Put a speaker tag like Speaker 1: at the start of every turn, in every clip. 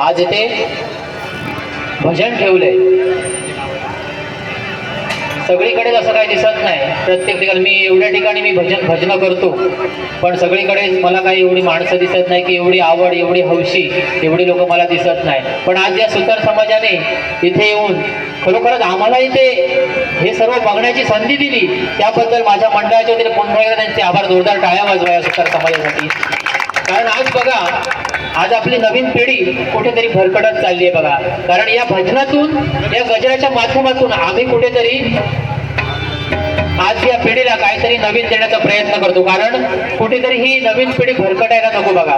Speaker 1: आज इथे भजन ठेवलंय. सगळीकडे असं काही दिसत नाही. प्रत्येक ठिकाणी मी एवढ्या ठिकाणी मी भजन भजन करतो. पण सगळीकडे मला काही एवढी माणसं दिसत नाही की एवढी आवड एवढी हौशी एवढी लोक मला दिसत नाही. पण आज या सुतार समाजाने इथे येऊन खरोखरच आम्हाला इथे हे सर्व बघण्याची संधी दिली. त्याबद्दल माझ्या मंडळाच्या वतीने पुन्हा एकदा त्यांचे आभार. जोरदार टाळ्या वाजवाया सुतार समाजासाठी. कारण आज बघा आज आपली नवीन पिढी कुठेतरी भरकटत चालली आहे बघा. कारण या भजनातून या गजराच्या माध्यमातून आम्ही कुठेतरी आज या पिढीला काहीतरी नवीन देण्याचा प्रयत्न करतो. कारण कुठेतरी ही नवीन पिढी भरकटायला नको बघा.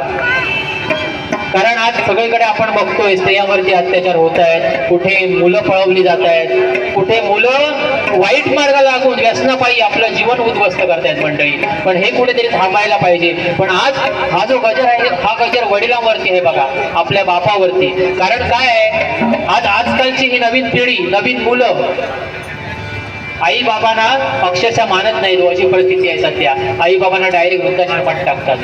Speaker 1: कारण आज सगळीकडे आपण बघतोय स्त्रियांवरती अत्याचार होत आहेत कुठे मुलं पळवली जात आहेत कुठे मुलं वाईट मार्गाला लागून व्यसनापायी आपलं जीवन उद्ध्वस्त करतायत मंडळी. पण हे कुठेतरी थांबायला पाहिजे. पण आज हा जो गजर आहे हा गजर वडिलांवरती आहे बघा. आपल्या बापावरती. कारण काय आहे? आज आजकालची ही नवीन पिढी नवीन मुलं आई बाबांना अक्षरशः मानत नाही हो अशी परिस्थिती आहे सध्या. आई बाबांना डायरेक्ट वृद्धाश्रमात टाकतात.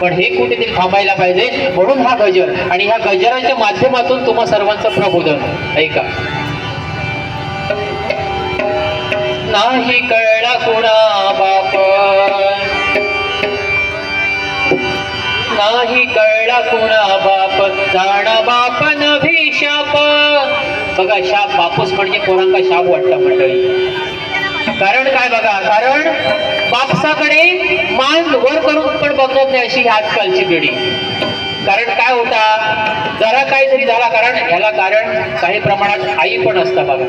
Speaker 1: पण हे कुठेतरी थांबायला पाहिजे. म्हणून हा गजर. आणि ह्या गजराच्या माध्यमातून तुम्हा सर्वांचं प्रबोधन. ऐका. नाही कळला कुणा बाप. नाही कळला कुणा बाप. जाणा बाप नभी शाप बघा शाप बापूस म्हणजे पोरांका शाप वाटला मंडळी. कारण काय बघा कारण बापसाकडे मान वर करून पण बघत नाही अशी आजकालची पिढी. कारण काय होता? जरा काहीतरी झाला कारण ह्याला कारण काही प्रमाणात आई पण असतं बघा.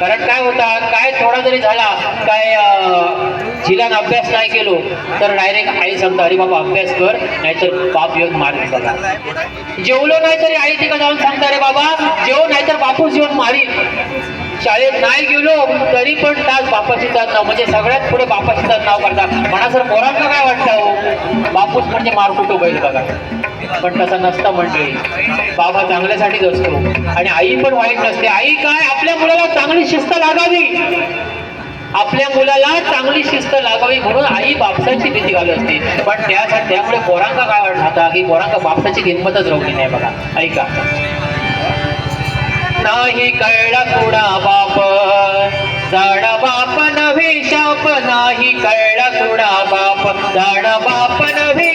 Speaker 1: कारण काय होता काय थोडा जरी झाला काय अं, जिलान अभ्यास नाही केलो तर डायरेक्ट आई सांगता अरे बाबा अभ्यास कर नाहीतर बाप येऊन मारेल बघा. जेवलो नाही तरी आई तिकडे जाऊन सांगता अरे बाबा जेव नाहीतर बापूस येऊन मारील शाळेत नाही गेलो तरी पण तास बापाची तास नाव म्हणजे सगळ्यात पुढे बापाची तास नाव करतात. म्हणा सर पोरांना काय वाटतं हो? बापूस म्हणजे मारकुटो बैल बघा. पण तसं नसतं म्हणजे. बाबा चांगल्यासाठीच असतो. आणि आई पण वाईट नसते. आई काय? आपल्या मुलाला चांगली शिस्त लागावी. आपल्या मुलाला चांगली शिस्त लागावी म्हणून आई बापसाची भीती घालत असते. पण त्यासाठी त्यामुळे पोरांका काय राहता? की पोरांका बापसाची किंमतच राहली नाही बघा. ऐका. नाही कळला कुणा बाप? जाणा बाप नव्हे शाप नाही कळला. बाप जाणा बाप नव्हे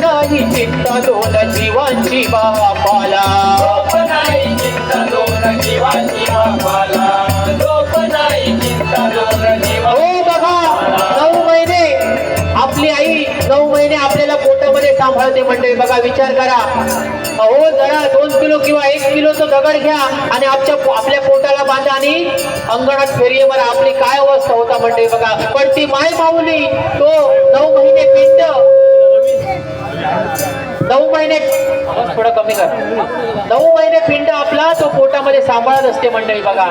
Speaker 1: गोप नाही चिंता दोन जीवांची बापाला. हो बघा नऊ महिने आपली आई नऊ महिने आपल्याला पोटामध्ये सांभाळते मंडळी. बघा विचार करा. अहो जरा दोन किलो किंवा एक किलोचं दगड घ्या आणि आमच्या आपल्या पोटाला बांधा आणि अंगणात फेरी मारा. आपली काय अवस्था होता मंडळी बघा. पण ती माय माऊली तो नऊ महिने पिंड नऊ महिने थोडा कमी कर. नऊ महिने पिंड आपला तो पोटामध्ये सांभाळत असते मंडळी बघा.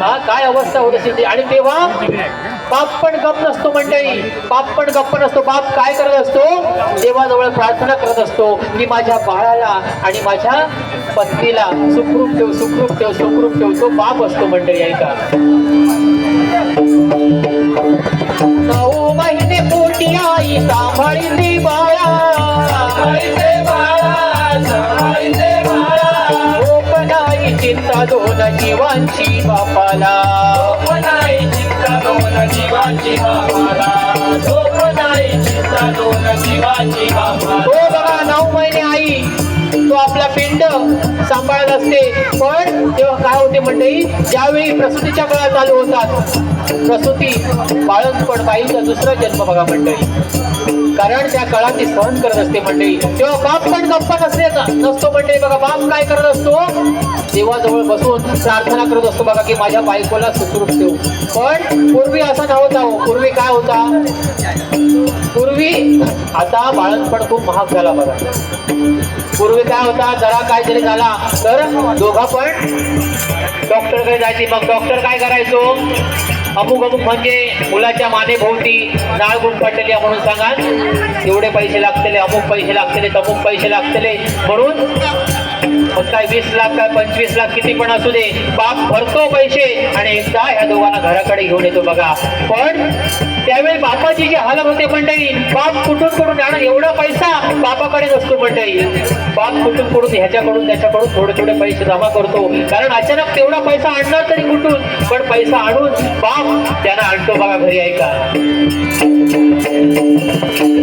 Speaker 1: हा काय अवस्था होत असते ती. आणि तेव्हा बाप पण गप नसतो मंडळी. बाप पण गप्प नसतो. बाप काय करत असतो? देवाजवळ प्रार्थना करत असतो की माझ्या बाळाला आणि माझ्या पत्नीला सुखरूप ठेव सुखरूप ठेव सुखरूप ठेव. तो बाप असतो मंडळी ऐका. नऊ महिने पोटी आई सांभाळीली बाळा. झोप नाही चिंता दोन जीवांची बापाला. हो बघा नऊ महिने आई तो आपला पिंड सांभाळत असते. पण तेव्हा काय होते मंडळी ज्यावेळी प्रसूतीच्या वेळा चालू होतात प्रसूती बाळंतपण बाईचा दुसरा जन्म बघा मंडळी. कारण त्या काळात ती सहन करत असते मंडळी. तेव्हा बाप पण गप्पा नसले नसतो मंडळी. बघा बाप काय करत असतो? देवाजवळ बसून प्रार्थना करत असतो. बघा की माझ्या बायकोला सुखरूप देऊ पण पूर्वी असा नव्हता हो. पूर्वी काय होता? पूर्वी आता बाळणपण खूप महाग झाला बघा. पूर्वी काय होता? जरा काय जरी झाला. तर दोघा पण डॉक्टरकडे जायची. मग डॉक्टर काय करायचो? अमुक अमुक म्हणजे मुलाच्या मानेभोवती नाळ गुंफटलेली आहे म्हणून सांगा एवढे पैसे लागतले अमुक पैसे लागतले तमुक पैसे लागतले. म्हणून मग काय वीस लाख काय पंचवीस लाख किती पण असू दे बाप भरतो पैसे आणि एकदा ह्या दोघांना घराकडे घेऊन येतो बघा. पण त्यावेळी बापाची जी हालत होते मंडळी बाप कुठून कुठून जाणं एवढा पैसा बापाकडे नसतो मंडळी. बाप कुठून कुठून ह्याच्याकडून त्याच्याकडून थोडे थोडे पैसे जमा करतो. कारण अचानक तेवढा पैसा आणणार तरी कुठून? पण पैसा आणून बाप त्यांना आणतो बघा घरी ऐका.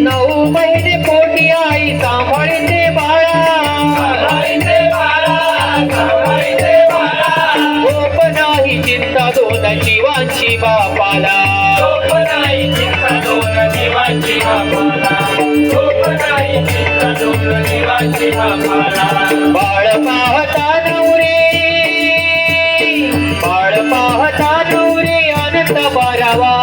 Speaker 1: नऊ महिने पोटी आई सांभाळते बाळा. नाही चिंता दोन जीवांची बापाला. बाळ पाहता नवरे. बाळ पाहता नवरे अनंत बारावा.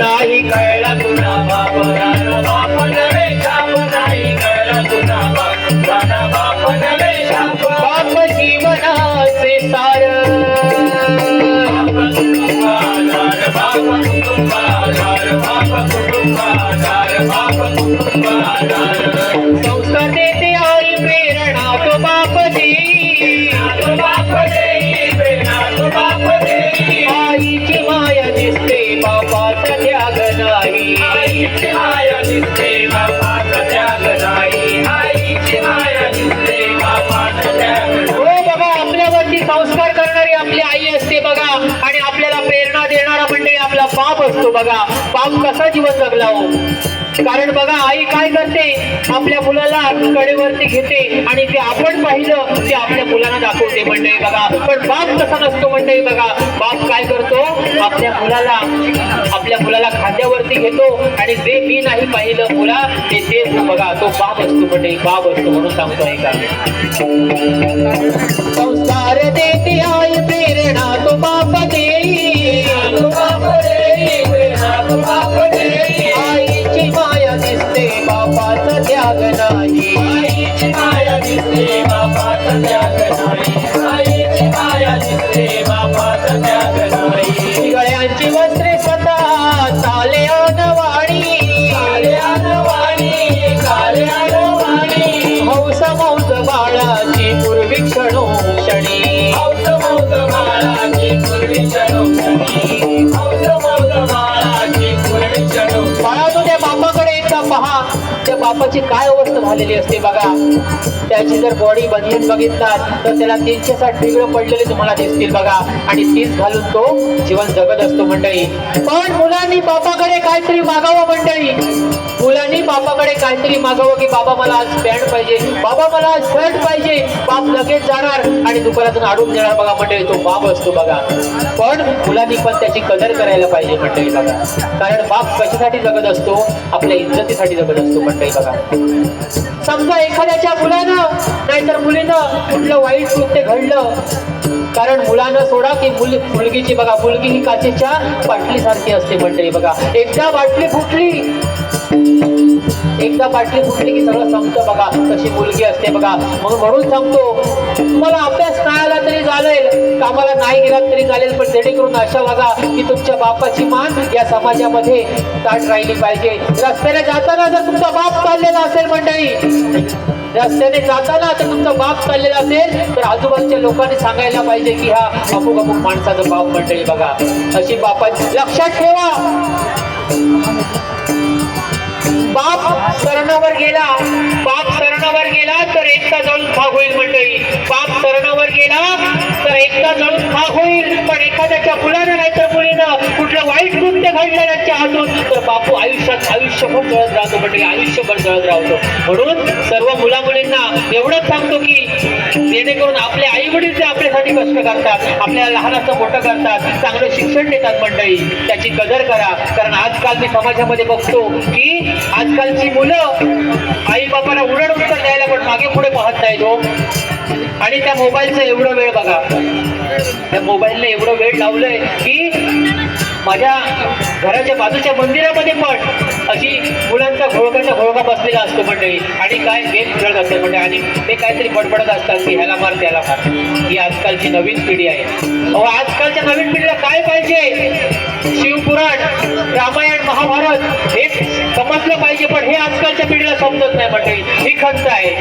Speaker 1: नाही कळला तुला संसार बाप असतो बघा बाप कसा जीवन जगला हो. कारण बघा आई काय करते? आपल्या मुलाला कडेवरती घेते आणि ते आपण पाहिलं ते आपल्या मुलांना दाखवते मंडळी बघा. पण बाप कसा नसतो मंडळी बघा. बाप काय करतो? आपल्या मुलाला आपल्या मुलाला खांद्यावरती घेतो आणि जे मी नाही पाहिलं मुला ते तेच बघा तो बाप असतो मंडळी बाप असतो म्हणून सांगतोय का. संसार देते आई प्रेरणा तो बाप देई आईची माया दिसते बापाचा त्याग नाही. आईची माया दिसते बापाची काय अवस्था झालेली असते बघा. त्याची जर बॉडी बनवून बघितलात तर त्याला तीनशे साठ बिगडं पडलेले तुम्हाला दिसतील बघा. आणि तीच घालून तो जीवन जगत असतो मंडळी. पण मुलांनी बापाकडे काहीतरी मागावं मंडळी. मुलांनी बापाकडे काहीतरी मागावं की बाबा मला आज पॅन्ट पाहिजे. बाबा मला आज शर्ट पाहिजे. बाप लगेच जाणार आणि दुकानातून आडून देणार बघा मंडळी तो बाप असतो बघा. पण मुलांनी पण त्याची कदर करायला पाहिजे मंडळी बघा. कारण बाप कशासाठी जगत असतो? आपल्या इज्जतीसाठी जगत असतो मंडळी बघा. समजा एखाद्याच्या मुलानं नाहीतर मुलीनं कुठलं वाईट कृत्य घडलं कारण मुलानं सोडा की मुल मुलगीची बघा मुलगी ही काचेच्या बाटलीसारखी असते मंडळी बघा. एकदा बाटली फुटली. एकदा बाटली फुटली की सगळं संपतं बघा. तशी मुलगी असते बघा. मग म्हणून सांगतो तुम्हाला अभ्यास नाही आला तरी चालेल. कामाला नाही गेला तरी चालेल पण जेणेकरून अशा वागा की तुमच्या बापाची मान या समाजामध्ये ताट राहिली पाहिजे. रस्त्याने जाताना जर तुमचा बाप चाललेला असेल मंडळी रस्त्याने जाताना आता तुमचा बाप चाललेला असेल तर आजूबाजूच्या लोकांनी सांगायला पाहिजे की हा अमुक अमुक माणसाचा बाप मंडळी बघा. अशी बापाची लक्षात ठेवा. बाप शरणावर गेला. बाप शरणावर गेला तर एकटा जाऊन खा होईल मंडळी. बाप शरणावर गेला तर एकटा जाऊन खा होईल. पण एखाद्याच्या मुलानं नाही तर वाईट हातून तर बापू आयुष्यात आयुष्यभर जळत राहतो म्हणजे आयुष्यभर जळत राहतो. म्हणून सर्व मुला मुलींना एवढंच सांगतो की जेणेकरून आपले आई वडील जे आपल्यासाठी कष्ट करतात आपल्याला लहानाचं मोठं करतात चांगलं शिक्षण देतात मंडळी त्याची कदर करा. कारण आजकाल मी समाजामध्ये बघतो की आजकालची मुलं आई बापाला उलट उत्तर द्यायला पण मागे पुढे पाहत नाहीत हो. आणि त्या मोबाईलचा एवढं वेळ बघा. त्या मोबाईलने एवढं वेळ लावलंय की माझ्या घराच्या बाजूच्या मंदिरामध्ये पण अशी मुलांचा घोळकाचा घोळका बसलेला असतो मंडळी आणि काय गेम खेळत असते मंडळी आणि ते काहीतरी बडबडत असतात की ह्याला मार त्याला मार. ही आजकालची नवीन पिढी आहे. अहो आजकालच्या नवीन पिढीला काय पाहिजे? शिवपुराण रामायण महाभारत हे समजलं पाहिजे. पण हे आजकालच्या पिढीला समजत नाही मंडळी ही खंत आहे.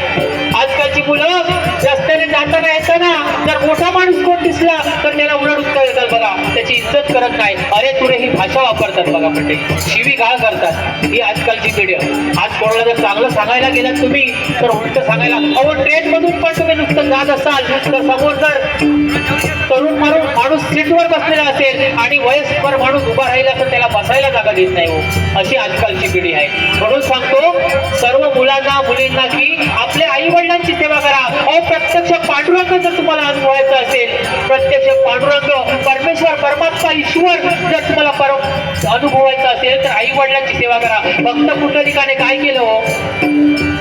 Speaker 1: जाताना जर मोठा माणूस कोण दिसला तर त्याला उलट उत्तर येतात बघा. त्याची इज्जत करत नाही. अरे तुरे ही भाषा वापरतात बघा म्हणजे. शिवी गाळ करतात. ही आजकालची पिढी. आहे. आज कोणाला जर चांगलं सांगायला गेलात तुम्ही तर उलट सांगायला अहो ट्रेन मधून पण तुम्ही नुसतं जात असाल. तर समोर जर तरुण माणूस माणूस सीटवर बसलेला असेल आणि वयस्कर माणूस उभा राहिला तर त्याला बसायला जागा देत नाही हो अशी आजकालची पिढी आहे. म्हणून सांगतो सर्व मुलांना मुलींना की आपल्या आई वडिलांची सेवा करा. अहो प्रत्यक्ष पांडुरंग जर तुम्हाला अनुभवायचं असेल प्रत्यक्ष पांडुरंग परमेश्वर परमात्मा ईश्वर जर तुम्हाला पर अनुभवायचं असेल तर आई वडिलांची सेवा करा. भक्त पुंडलिकाने काय केलं हो?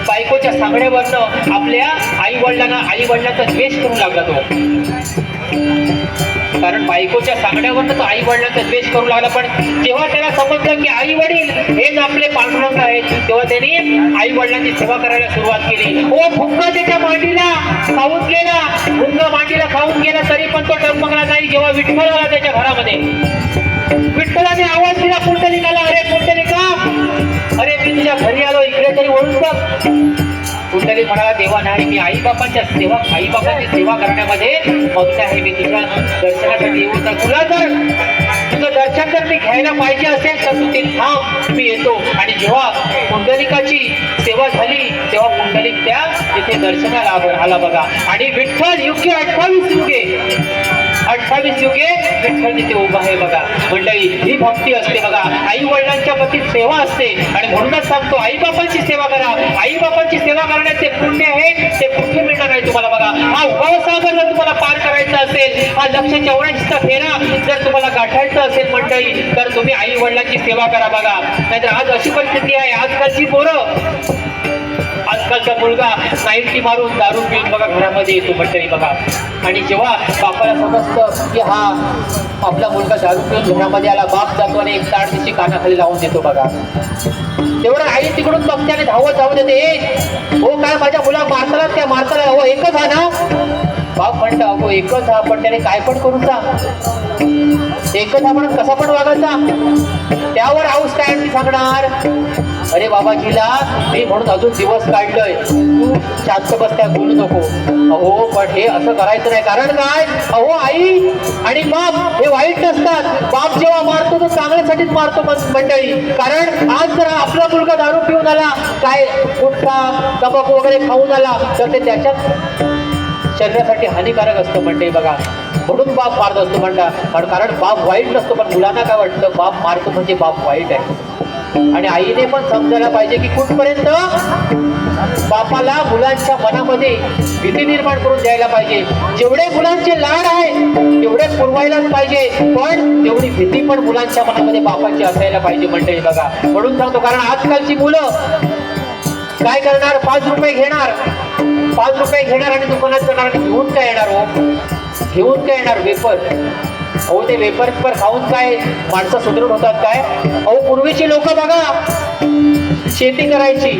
Speaker 1: बायकोच्या सांगण्यावरनं आपल्या आई वडिलांना आई वडिलांचा द्वेष करू लागला तो. कारण बायकोच्या सांगण्यावर तो आई वडिलांचा द्वेष करू लागला पण जेव्हा त्याला समजलं की आई वडील हेच आपले पांडुरंग आहेत तेव्हा त्यांनी आई वडिलांची सेवा करायला सुरुवात केली. ओ भुंग त्याच्या मांडीला खाऊन गेला. भुंग मांडीला खाऊन गेला तरी पण तो टमकला नाही जेव्हा विठ्ठल आला त्याच्या घरामध्ये. विठ्ठलाने आवाज दिला पुंडलिकाला अरे पुंडलिका अरे मी तुझ्या घरी आलो इकडे तरी ओळख बघ म्हणाला देवा नाही मी आई बापांच्या सेवा आई बापांची सेवा करण्यामध्ये मग्न आहे. मी तुझ्या दर्शनासाठी येऊ तर तुला जर तुझं दर्शन जर मी घ्यायला पाहिजे असेल तर तू ते थांब. मी येतो. आणि जेव्हा पुंडलिकाची सेवा झाली तेव्हा पुंडलिक त्या तिथे दर्शनाला आला बघा. आणि विठ्ठल युगे अठ्ठावीस युगे अठ्ठावीस युगे विठ्ठल ते उभं आहे बघा. मंडळी ही भक्ती असते बघा. आई वडिलांच्या प्रती सेवा असते. आणि म्हणूनच सांगतो आई बापांची सेवा करा. आई बापांची सेवा करण्याचे पुण्य आहे ते कुठे मिळणार आहे तुम्हाला बघा? हा भवसागर जर तुम्हाला पार करायचा असेल हा लक्ष चौऱ्याऐंशीचा फेरा जर तुम्हाला गाठायचा असेल मंडळी तर तुम्ही आई वडिलांची सेवा करा बघा. नाहीतर आज अशी परिस्थिती आहे आजकालची पोरं आजकालचा मुलगा नाईन्टी मारून दारू पिऊन बघा घरामध्ये येतो मंडळी बघा. आणि जेव्हा बापाला समजतं की हा आपला मुलगा दारू पिऊन घरामध्ये आला बाप जातो आणि एक ताड तिची कानाखाली लावून देतो बघा. तेवढं आई तिकडून बघते आणि धावत धावत येते हो काय माझ्या मुला मारताला त्या मारताला हो एकच हा ना? बाप म्हणता अहो एकच हा पण त्याने काय पण करू जा एकच हा म्हणून कसा पण वागायचा त्यावर हाऊस काय मी सांगणार. अरे बाबाजीला मी म्हणून अजून दिवस काढलोय. तू शांत बसत्या बोलू नको. अहो पण हे असं करायचं नाही. कारण काय? अहो आई आणि बाप हे वाईट नसतात. बाप जेव्हा मारतो तो चांगल्यासाठीच मारतो मंडळी. कारण आज जर आपला मुलगा दारू पिऊन आला काय गुटखा तंबाखू वगैरे खाऊन आला तर ते त्याच्यात शरीरासाठी हानिकारक असतं म्हणते बघा. म्हणून बाप मारत असतो म्हणता पण कारण बाप वाईट नसतो पण मुलांना काय वाटतं? बाप मारतो म्हणजे बाप वाईट आहे. आणि आईने पण समजायला पाहिजे की कुठपर्यंत? बापाला मुलांच्या मनामध्ये भीती निर्माण करून द्यायला पाहिजे. जेवढे मुलांचे लाड आहेत तेवढे पुरवायलाच पाहिजे. पण तेवढी भीती पण मुलांच्या मनामध्ये बापाची असायला पाहिजे म्हणते बघा. म्हणून सांगतो कारण आजकालची मुलं काय करणार? पाच रुपये घेणार. पाच रुपये घेणार आणि दुकानात जाणार आणि घेऊन काय येणार हो? घेऊन काय येणार? वेपर अहो ते वेपर पर खाऊन काय माणसं सुदृढ होतात काय? अहो पूर्वीची लोक बघा. शेती करायची.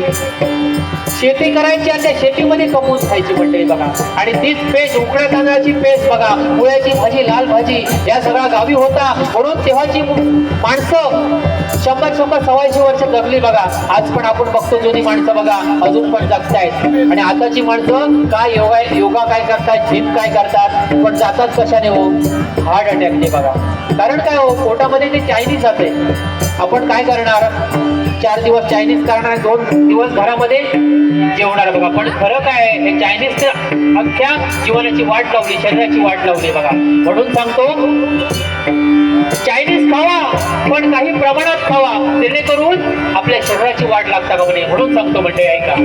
Speaker 1: शेती करायची आणि त्या शेतीमध्ये कमवून खायची मंडळी बघा. आणि तीच पेस्ट उकड्या तांदळाची पेस्ट बघा. मुळ्याची भाजी लाल भाजी या सगळ्या गावी होता. म्हणून तेव्हाची माणसं शंभर शंभर सव्वाशे वर्ष जगली बघा. आज पण आपण बघतो जुनी माणसं बघा. अजून पण जगतायत. आणि आताची माणसं काय योगा योगा काय करतात जिम काय करतात पण जातात कशाने हो? हार्ट अटॅकने बघा. कारण काय हो? पोटामध्ये ते चायनीज जाते. आपण काय करणार? चार दिवस चायनीज करणार दोन दिवस घरामध्ये जेवणार. बघा पण खरं काय आहे, हे चायनीजच्या अख्ख्या जीवनाची वाट लावली शरीराची वाट लावली बघा. म्हणून सांगतो चायनीज खावा पण काही प्रमाणात खावा. जेणेकरून आपल्या शरीराची वाट लागता का म्हणे म्हणून सांगतो म्हणजे ऐका.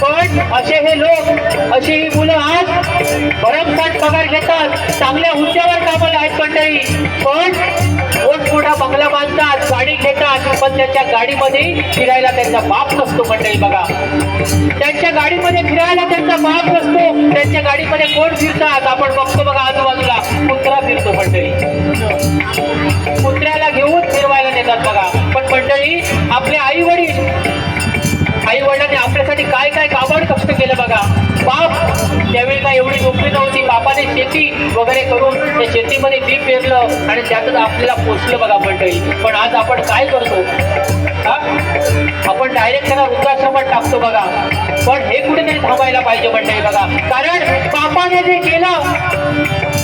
Speaker 1: पण असे हे लोक अशी ही मुलं आज भरमसाठ पगार घेतात. चांगल्या हुद्द्यावर कामाला आहेत मंडळी. पण मोठमोठा बंगला बांधतात गाडी घेतात. पण त्यांच्या गाडीमध्ये फिरायला त्यांचा बाप नसतो मंडळी बघा. त्यांच्या गाडीमध्ये फिरायला त्यांचा बाप नसतो. त्यांच्या गाडीमध्ये कोण फिरतात? आपण बघतो बघा आजूबाजूला. कुत्रा फिरतो मंडळी. कुत्र्याला घेऊन फिरवायला नेतात बघा. पण मंडळी आपले आई वडील त्यावेळी एवढी नोकरी नव्हती बापाने शेती वगैरे करून त्या शेतीमध्ये पीक पेरलं आणि त्यातच आपल्याला पोचलं बघा मंडळी. पण आज आपण काय करतो? हा? आपण डायरेक्ट त्यांना वृद्धाश्रमात टाकतो बघा. पण हे कुठेतरी थांबायला पाहिजे मंडळी बघा. कारण बापाने जे केलं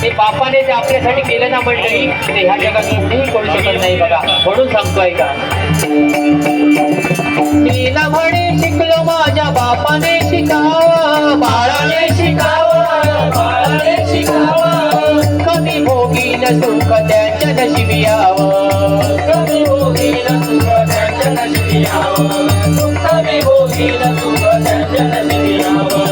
Speaker 1: ते बापाने जे आपल्यासाठी केलं ना मंडळी ते ह्या जगात कुठेही करू शकत नाही बघा. म्हणून सांगतोय का म्हणे शिकलो माझ्या बापाने शिकावा बाळाने शिकावा. बाळाने कमी भोगील सुख त्याच्या नशिबी यावं. कमी सुख त्याच्या नशिबी यावं. कमी सुख त्याच्या नशिबी यावं.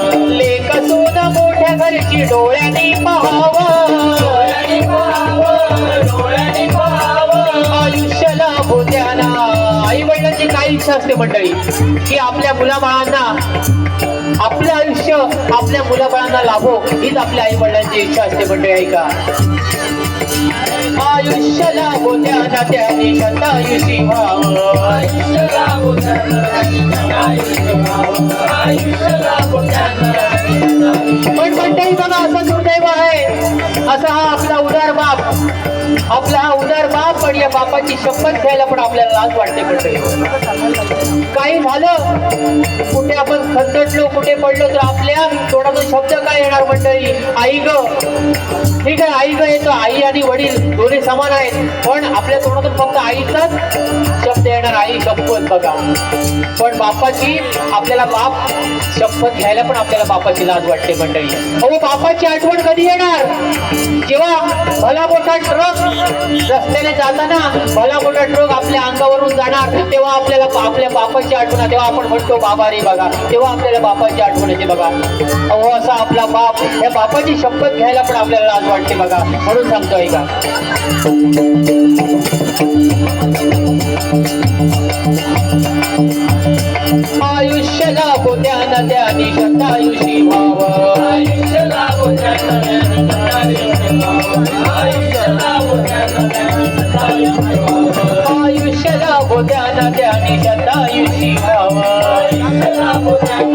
Speaker 1: मोठ्या घरची डोळ्याने पाहावं. डोळ्याने पाहावं डोळ्याने पाहावं. आयुष्य लाभो आई वडिलांची काय इच्छा असते मंडळी की आपल्या मुलाबाळांना आपलं आयुष्य आपल्या मुलाबाळांना लाभो हीच आपल्या आई वडिलांची इच्छा असते म्हणजे ऐका. आयुष्य लाभो त्यांना त्यांनी शतायुषी व्हावं आयुष्य पण मंडळी बघा असं दुर्दैव आहे असा हा आपला उदार बाप आपला हा उदार बाप पण या बापाची शपथ घ्यायला पण आपल्याला लाज वाटते मंडळी काही झालं कुठे आपण खंदटलो कुठे पडलो तर आपल्या तोंडातून शब्द काय येणार मंडळी आई ग ठीक आहे आई ग येतो आई आणि वडील दोन्ही समान आहेत पण आपल्या तोंडातून फक्त आईचाच शब्द येणार आई शपथ बघा. पण बापाची आपल्याला बाप शपथ घ्यायला पण आपल्याला बापाची लाज वाटते मंडळी. अहो बापाची आठवण कधी येणार? जेव्हा भला मोठा ट्रक रस्त्याने जाताना भला मोठा ट्रक आपल्या अंगावरून जाणार तेव्हा आपल्याला आपल्या बापाची आठवण तेव्हा आपण म्हणतो बाबा रे बघा तेव्हा आपल्याला बापाची आठवण येते बघा. अहो असा आपला बाप या बापाची शपथ घ्यायला पण आपल्याला लाज वाटते बघा. म्हणून सांगतोय का? आयुष्य लाभो त्याना त्यानी शतायुषी व्हावं. आयुष्य लाभो आयुष्य लाभो त्याना त्यानी शतायुषी शपथ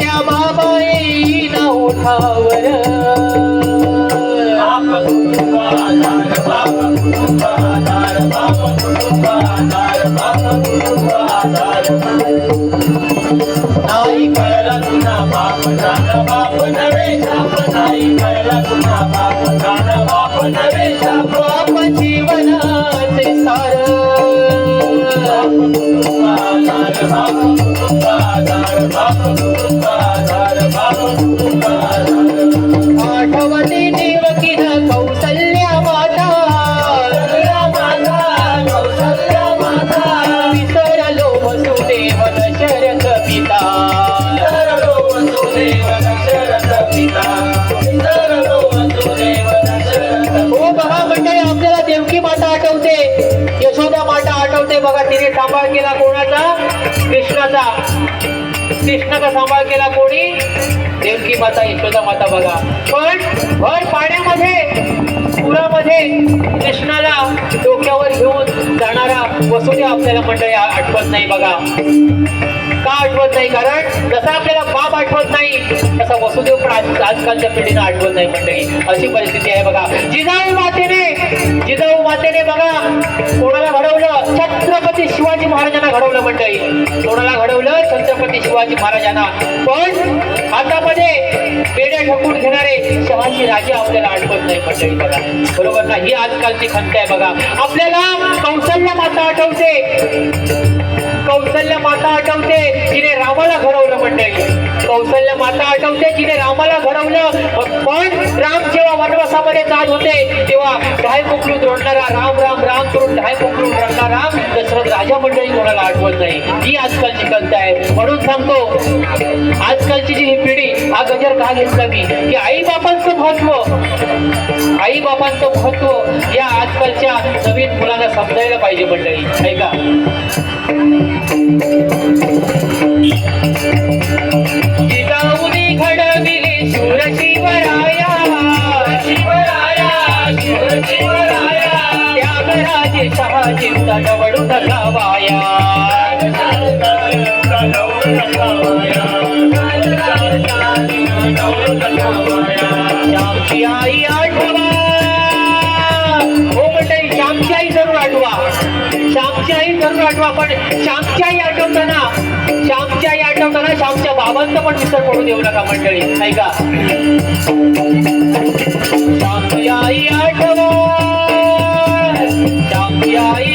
Speaker 1: शपथ बाबा येईन ओठावर नाही कळला बाप झाला बाप नवे शाप नाही कळला बाप बाप नवे शाप बाप कृष्णाचा सांभाळ केला कोणी? देवकी माता यशोदा माता बघा. पण भर पाण्यामध्ये पुरामध्ये कृष्णाला डोक्यावर घेऊन जाणारा वसुदेव आपल्याला मंडळी आठवत नाही बघा. का आठवत नाही? कारण जसा आपल्याला बाप आठवत नाही तसा वसुदेव पण आज- आजकालच्या पिढीनं आठवत नाही मंडळी. अशी परिस्थिती आहे बघा. जिजाऊ मातेने जिजाऊ मातेने बघा कोणाला घडवलं? छत्रपती शिवाजी महाराजांना घडवलं मंडळी. कोणाला घडवलं? छत्रपती शिवाजी महाराजांना. पण हातामध्ये पेढ्या ठकून घेणारे शहाजी राजे आपल्याला आठवत नाही मंडळी बघा. बरोबर ना ही आजकालची खंत आहे बघा. आपल्याला कौशल्य माता आठवते. कौशल्य माता आठवते. रामाला घडवलं मंडळी कौशल्य माता आठवते जिने रामाला घडवलं. पण राम जेव्हा वनवासामध्ये जात होते तेव्हा ढाय पुकलून रोडणारा राम राम राम करून ढाय पुकलून रडणारा दशरथ राजा मंडळी कोणाला आठवत नाही. ही आजकालची कल्प आहे. म्हणून सांगतो आजकालची जी ही पिढी हा गजर का घेतला मी? की आई बापांचं महत्त्व. आई बापांचं महत्त्व या आजकालच्या नवीन मुलांना समजायला पाहिजे मंडळी. ऐका. जिजाऊनी घडविले श्यामची आई आठवा. हो मंडळी श्यामची आई जरूर आठवा. श्यामची आई जरूर आठवा पण श्यामची आई आठवताना श्यामच्या आई आठवताना श्यामच्या बाबांचा पण विसर पडू देऊ नका मंडळी ऐका श्यामची आई आठवा श्यामची आई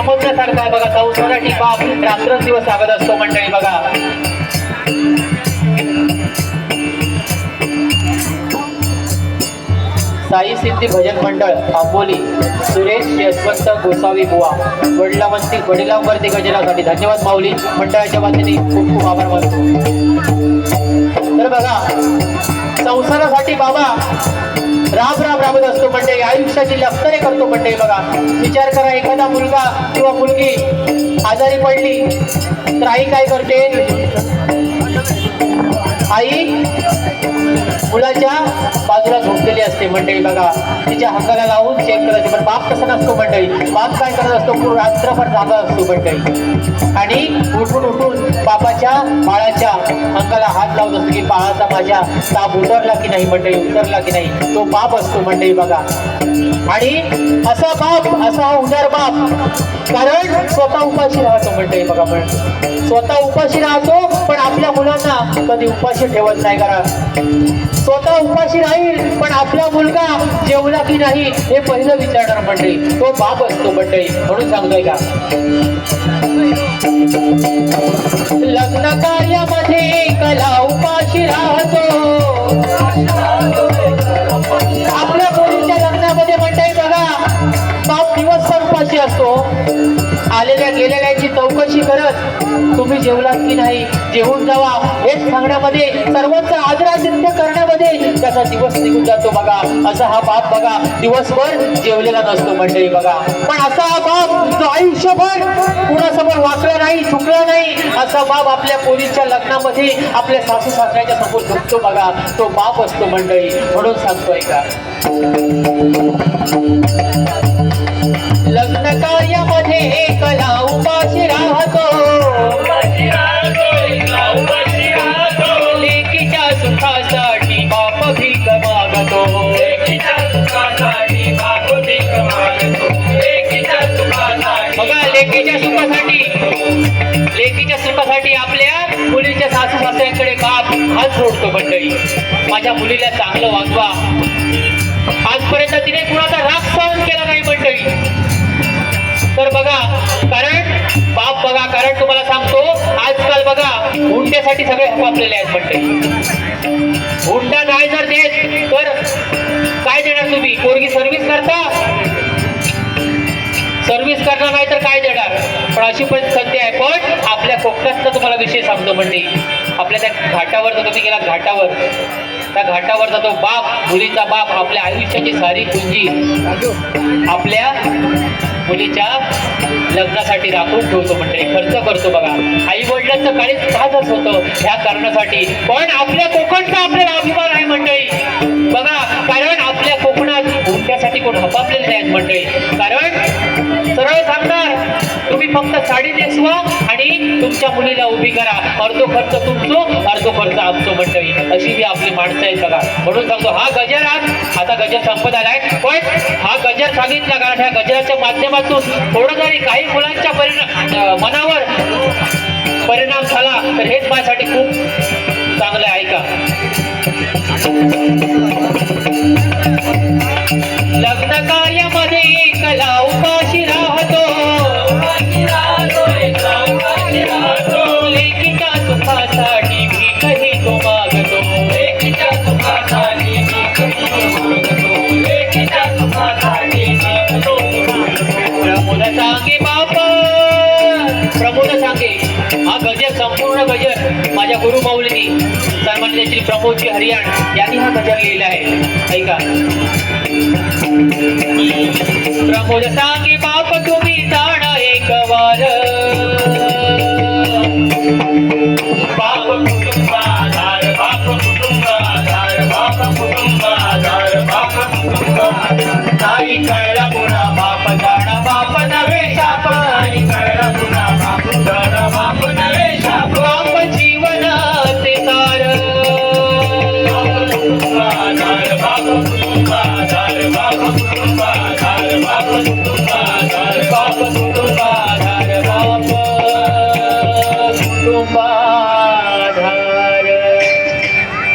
Speaker 1: समजण्यासारखं आहे बघा संसारासाठी बाप रात्रंदिवस सांगत असतो मंडळी बघा. साई सिद्धी भजन मंडळ आंबोली सुरेश यशवंत गोसावी बुवा वडिलावंती वडिलांवरती गजनासाठी धन्यवाद माऊली मंडळाच्या वतीने खूप खूप आभार मानतो. तर बघा संसारासाठी बाबा राब राब राबत असतो म्हणजे. आयुष्याची लष्करे करतो म्हणजे. बघा विचार करा एखादा मुलगा किंवा मुलगी आजारी पडली तर आई काय करते? आई मुलाच्या बाजूला झोपलेली असते मंडळी बघा. तिच्या हाताला लावून चेक करायचे पण बाप तसा नसतो मंडळी. बाप काय करत असतो? पूर्ण रात्रभर जागा असतो मंडळी. आणि उठून उठून बापाच्या बाळाच्या अंगाला हात लावत असतो की बाळाचा माझ्या ताप उतरला की नाही मंडळी? उतरला की नाही? तो बाप असतो मंडळी बघा. आणि असा बाप असा हा उदार बाप कारण स्वतः उपाशी राहतो म्हणते बघा पण स्वतः उपाशी राहतो पण आपल्या मुलांना कधी उपाशी ठेवत नाही करा. स्वतः उपाशी राहील पण आपला मुलगा जेवला की नाही हे पहिलं विचारणार मंडळी तो बाप असतो मंडळी म्हणून सांगतोय का? लग्न कार्यामध्ये कला उपाशी राहतो. तुम्ही जेवलात की नाही जेवून जावा. हेच सांगण्यामध्ये सर्वांचं आदरातिथ्य करण्यामध्ये त्याचा दिवस निघून जातो बघा. असा हा बाप बघा दिवसभर जेवलेला नसतो मंडळी बघा. पण असा हा बाप जो आयुष्यभर कुणासमोर वाचला नाही चुकला नाही असा बाप आपल्या पोलीसच्या लग्नामध्ये आपल्या सासू सासऱ्याच्या समोर झुकतो बघा. तो बाप असतो मंडळी म्हणून सांगतोय का लग्न कार्यामध्ये एकला उपाशी राहतो. लेकीच्या सुखासाठी. लेकीच्या सुखासाठी आपल्या मुलीच्या सासू सासऱ्यांकडे बाप हात जोडतो मंडळी. माझ्या मुलीला चांगलं वागवा. आजपर्यंत तिने कुणाचा राग सहन केला नाही मंडळी. तर बघा कारण बाप बघा कारण तुम्हाला सांगतो आजकाल बघा हुंड्यासाठी सगळे हपापलेले आहेत मंडळी. हुंडा नाही जर देत तर काय देणार तुम्ही? पोरगी सर्व्हिस करता? सर्व्हिस करणार नाही तर काय देणार? पण अशी पण संधी आहे. पण आपल्या कोकणातला तुम्हाला विषय सांगतो म्हणजे आपल्या त्या घाटावर जर तुम्ही गेला घाटावर त्या घाटावरचा तो बाप मुलीचा बाप आपल्या आयुष्याची सारी पुंजी आपल्या मुलीच्या लग्नासाठी राखून ठेवतो म्हणजे खर्च करतो बघा. आई वडिलांचं काळीच साधच होतं ह्या कारणासाठी. पण आपल्या कोकणचा आपल्याला अभिमान आहे मंडळी बघा कारण आपल्या कोकणात हुंड्यासाठी कोण हपापलेले नाहीत मंडळी म्हणजे. कारण सरळ सांगणार तुम्ही फक्त साडी नेसवा आणि तुमच्या मुलीला उभी करा. अर्धो खर्च तुमचो अर्धो खर्च आमचो मंडळी. अशी ही आपली माणसं आहेत बघा. म्हणून सांगतो हा गजर आज आता गजर संपत आलाय. पण हा गजर सांगितला कारण ह्या गजराच्या माध्यमातून थोडं जरी काही मुलांच्या परिणाम मनावर परिणाम झाला तर हेच माझ्यासाठी खूप चांगलं आहे ऐका. लग्न कार्यामध्ये कला सांगे बाप प्रमोद सांगे. हा गजर संपूर्ण गजर माझ्या गुरु माऊलीनी सन्माननीय श्री प्रमोदजी हरियाण यांनी हा गजर लिहिला आहे. ऐका. प्रमोद सांगे बाप तुम्ही जाण एक वार.